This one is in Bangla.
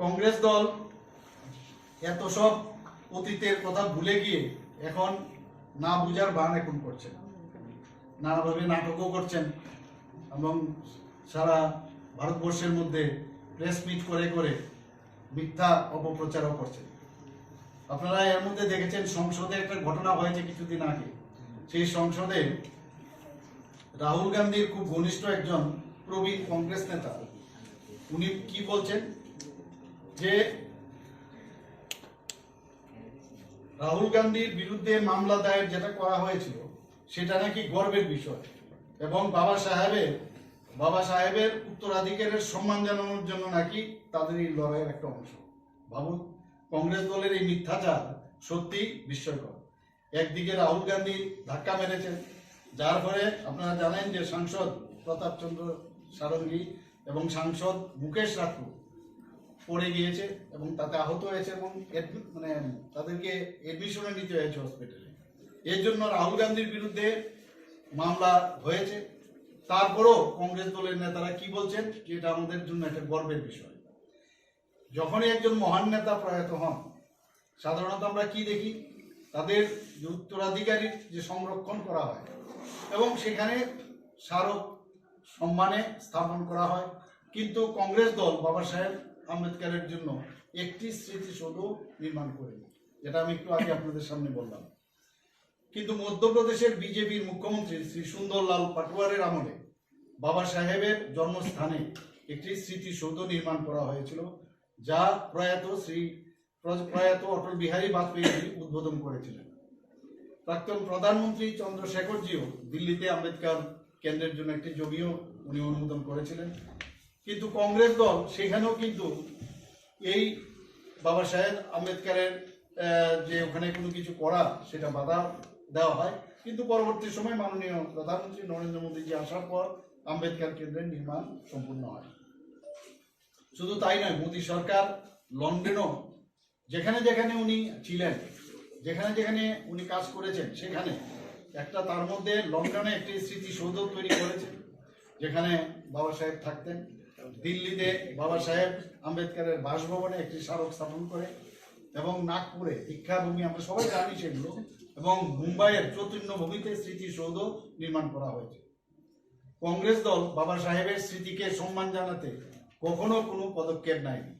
কংগ্রেস দল, এত সব অতীতের কথা ভুলে গিয়ে এখন না বুঝার বান এখন করছেন। নানাভাবে নাটকও করছেন এবং সারা ভারতবর্ষের মধ্যে প্রেস মিট করে করে মিথ্যা অপপ্রচারও করছেন। আপনারা এর মধ্যে দেখেছেন সংসদে একটা ঘটনা হয়েছে কিছুদিন আগে। সেই সংসদে রাহুল গান্ধীর খুব ঘনিষ্ঠ একজন প্রবীণ কংগ্রেস নেতা, উনি কি বলছেন? যে রাহুল গান্ধীর বিরুদ্ধে মামলা দায়ের যেটা করা হয়েছিল, সেটা নাকি গর্বের বিষয়। এবং বাবা সাহেবের বাবা সাহেবের উত্তরাধিকারের সম্মান জানানোর জন্য নাকি তাদের এই লড়াইয়ের একটা অংশ। ভাবুন কংগ্রেস দলের এই মিথ্যাচার সত্যি বিস্ময়কর। একদিকে রাহুল গান্ধী ধাক্কা মেরেছেন, যার ফলে আপনারা জানেন যে সাংসদ প্রতাপ চন্দ্র সারঙ্গী এবং সাংসদ মুকেশ রাঠু পড়ে গিয়েছে এবং তাতে আহত হয়েছে এবং মানে তাদেরকে এডমিশনে নিতে হয়েছে হসপিটালে এর জন্য রাহুল গান্ধীর বিরুদ্ধে মামলা হয়েছে। তারপরও কংগ্রেস দলের নেতারা কি বলছেন, এটা আমাদের জন্য একটা গর্বের বিষয়। যখনই একজন মহান নেতা প্রয়াত হন, সাধারণত আমরা কি দেখি? তাদের উত্তরাধিকারীর যে সংরক্ষণ করা হয় এবং সেখানে স্মারক সম্মানে স্থাপন করা হয়। কিন্তু কংগ্রেস দল, বাবা সাহেব আম্বেদকরের জন্য একটি স্মৃতিসৌধ নির্মাণ করে, যেটা আমি একটু আগে আপনাদের সামনে বললাম। কিন্তু মধ্যপ্রদেশের বিজেপির মুখ্যমন্ত্রী শ্রী সুন্দরলাল পাটোয়ারের আমলে বাবা সাহেবের জন্মস্থানে একটি স্মৃতিসৌধ নির্মাণ করা হয়েছিল, যা প্রয়াত শ্রী প্রয়াত অটল বিহারী বাজপেয়ী উদ্বোধন করেছিলেন। প্রাক্তন প্রধানমন্ত্রী চন্দ্রশেখরজিও দিল্লিতে আম্বেদকর কেন্দ্রের জন্য একটি জমিও উনি অনুমোদন করেছিলেন। কিন্তু কংগ্রেস দল, সেখানেও কিন্তু এই বাবা সাহেব আম্বেদকারের যে ওখানে কোনো কিছু করা, সেটা বাধা দেওয়া হয়। কিন্তু পরবর্তী সময় মাননীয় প্রধানমন্ত্রী নরেন্দ্র মোদীজি আসার পর আম্বেদকার কেন্দ্রের নির্মাণ সম্পূর্ণ হয়। শুধু তাই নয়, মোদী সরকার লন্ডনেও, যেখানে যেখানে উনি ছিলেন, যেখানে যেখানে উনি কাজ করেছেন, সেখানে একটা তার মধ্যে লন্ডনে একটি স্মৃতিসৌধ তৈরি করেছে যেখানে বাবা সাহেব থাকতেন। দিল্লিতে বাবা সাহেব আম্বেদকারের বাসভবনে একটি স্মারক স্থাপন করে এবং নাগপুরে দীক্ষাভূমি আমরা সবাই জানি সেগুলো, এবং মুম্বাইয়ের চৈতন্যভূমিতে স্মৃতিসৌধ নির্মাণ করা হয়েছে। কংগ্রেস দল বাবা সাহেবের স্মৃতিকে সম্মান জানাতে কখনো কোনো পদক্ষেপ নেয়নি।